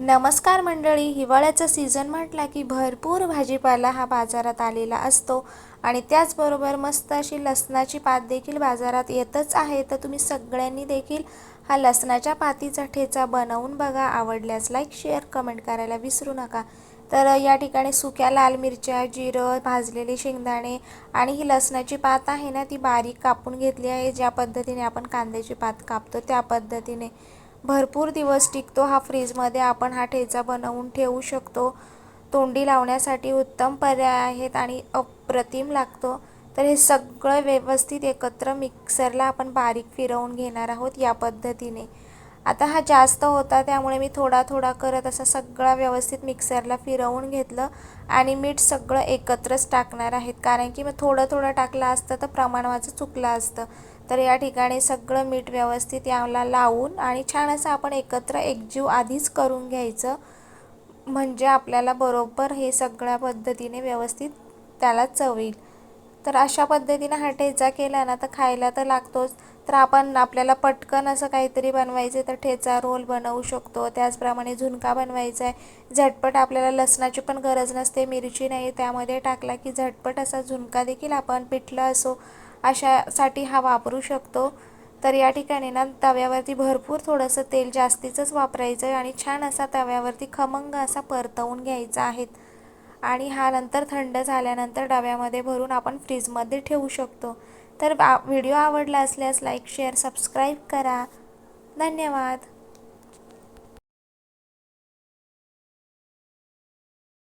नमस्कार मंडळी हिवाळ्याचा सीझन म्हटला की भरपूर भाजीपाला हा बाजारात आलेला असतो आणि त्याचबरोबर मस्त अशी लसणाची पात देखील बाजारात येतच आहे. तर तुम्ही सगळ्यांनी देखील हा लसणाच्या पातीचा ठेचा बनवून बघा. आवडल्यास लाईक शेअर कमेंट करायला विसरू नका. तर या ठिकाणी सुक्या लाल मिरच्या जिरं भाजलेले शेंगदाणे आणि ही लसणाची पात आहे ना ती बारीक कापून घेतली आहे. ज्या पद्धतीने आपण कांद्याची पात कापतो त्या पद्धतीने. भरपूर दिवस टिकतो हा फ्रीजमध्ये. आपण हा ठेचा बनवून ठेवू शकतो. तोंडी लावण्यासाठी उत्तम पर्याय आहेत आणि अप्रतिम लागतो. तर हे सगळं व्यवस्थित एकत्र मिक्सरला आपण बारीक फिरवून घेणार आहोत या पद्धतीने. आता हा जास्त होता त्यामुळे मी थोडा थोडा करत असा सगळा व्यवस्थित मिक्सरला फिरवून घेतलं आणि मीठ सगळं एकत्रच टाकणार आहेत. कारण की मग थोडं थोडं टाकलं असतं तर प्रमाण माझं चुकलं असतं. तर या ठिकाणी सगळं मीठ व्यवस्थित याला लावून आणि छान असं आपण एकत्र एकजीव आधीच करून घ्यायचं. म्हणजे आपल्याला बरोबर हे सगळ्या पद्धतीने व्यवस्थित त्याला चव येईल तर अशा पद्धतीनं हा ठेचा केला ना तर खायला तर लागतोच. तर आपण आपल्याला पटकन असं काहीतरी बनवायचं तर ठेचा रोल बनवू शकतो. त्याचप्रमाणे झुणका बनवायचा आहे झटपट आपल्याला लसणाची पण गरज नसते मिरची नाही त्यामध्ये टाकला की झटपट असा झुणका देखील आपण पिठलं असो अशासाठी हा वापरू शकतो. तर या ठिकाणी ना तव्यावरती भरपूर थोडंसं तेल जास्तीचंच वापरायचं आहे आणि छान असा तव्यावरती खमंग असा परतवून घ्यायचा आहे. आणि हा नंतर थंड झाल्यानंतर डब्यामध्ये भरून आपण फ्रीजमध्ये ठेवू शकतो. तर व्हिडिओ आवडला असल्यास लाईक शेअर सबस्क्राईब करा. धन्यवाद.